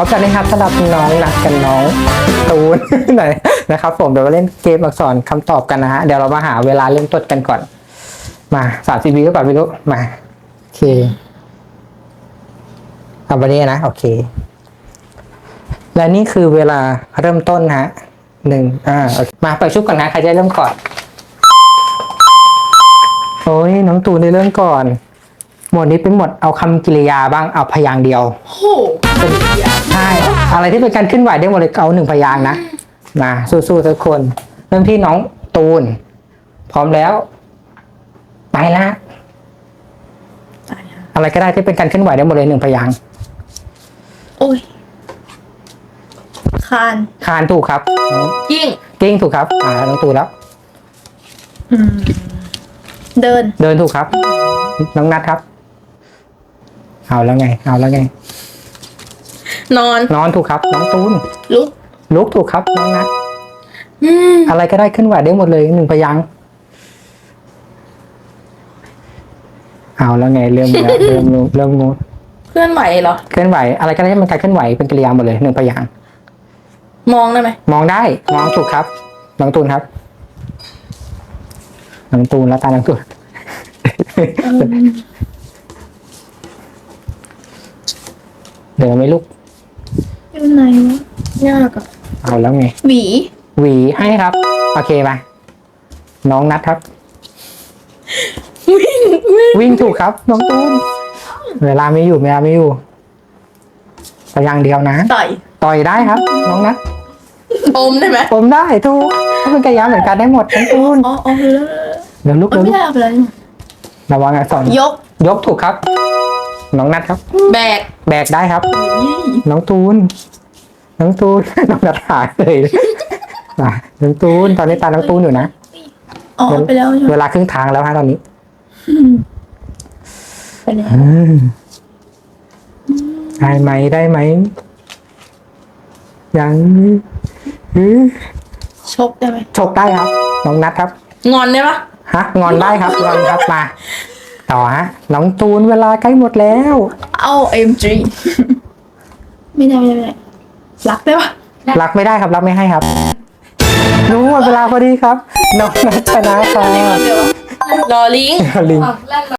พบกันนะครับสำหรับน้องนัดกันน้องตูนหน่อยนะครับ ผมเดี๋ยวมาเล่นเกมอักษรคำตอบกันนะฮะเดี๋ยวเรามาหาเวลาเริ่มต้นกันก่อน มาสามสิบวิก่อนไม่รู้มาโอเคเอาวันนี้นะโอเค และนี่คือเวลาเริ่มต้นนะฮะหนึ่งอ่ามาเปิดชุบก่อนนะใครจะเริ่มก่อนโอ้ยน้องตูนได้เริ่มก่อน หมวดนี้เป็นหมวดเอาคำกริยาบ้างเอาพยางค์เดียวโหใช่ อะไรที่เป็นการเคลื่อนไหวได้หมดเลยเอาหนึ่งพยางค์นะมาสู้ๆทุกคน เริ่มที่น้องตูน พร้อมแล้ว ไปละอะไรก็ได้ที่เป็นการเคลื่อนไหวได้หมดเลยหนึ่งพยางค์โอ้ยคานคานถูกครับน้องยิ่งกิ้งถูกครับ อ่าน้องตูนแล้วเดิน เดินถูกครับ น้องนัดครับ เอาแล้วไง เอาแล้วไง นอน นอนถูกครับ น้องตูน ลุก ลุกถูกครับ น้องนัดอืมอะไรก็ได้เคลื่อนไหวได้หมดเลยหนึ่งพยางค์เอาแล้วไงเริ่มแล้วเริ่มรู้เริ่มงูเคลื่อนไหวเหรอ เคลื่อนไหว อะไรก็ได้ที่มันการเคลื่อนไหวเป็นกริยาหมดเลยหนึ่งพยางค์มองได้ไหมมองได้มองถูกครับ น้องตูนครับ น้องตูนแล้วตาน้องตูน เดี๋ยวไหม่ลุก อยู่ไหนวะยากอะเอาแล้วไง หวี หวีให้ครับ โอเคไปน้องนัดครับ วิ่งวิ่งวิ่งถูกครับ น้องตูนเวลาไม่อยู่เวลาไม่อยู่พยางค์เดียวนะ ต่อยต่อยได้ครับ น้องนัดอมได้ไหมผมได้ถูกถ้าเป็นกริยาเหมือนกันได้หมดน้องตูนอ๋ออ๋อแล้วเดี๋ยวลุกมันเดี๋ยวไม่ลุกได้เอาไปแล้วนี่ระวังอักษรยก ยกถูกครับ น้องนัดครับ แบกแบกได้ครับนี่น้องตูน น้องตูน น้องนัดหายเลยอะน้องตูน ตอนนี้ตาน้องตูนอยู่นะอ๋อไปแล้วใช่ไหมเวลาครึ่งทางแล้วฮะตอนนี้ไปแล้วอืมได้ไหมได้ไหม ยังอือชกได้ไหมฉกได้ครับ น้องนัดครับ งอนได้ปะฮะ งอนได้ครับ งอนครับมา ต่อฮะน้องตูนเวลาใกล้หมดแล้ว เอาเอ็มจีไม่ได้ไม่ได้ไม่ได้รักได้ปะรักไม่ได้ครับรักไม่ให้ครับ รู้หมดเวลาพอดีครับน้องนัดชนะครับรอลิง ลิง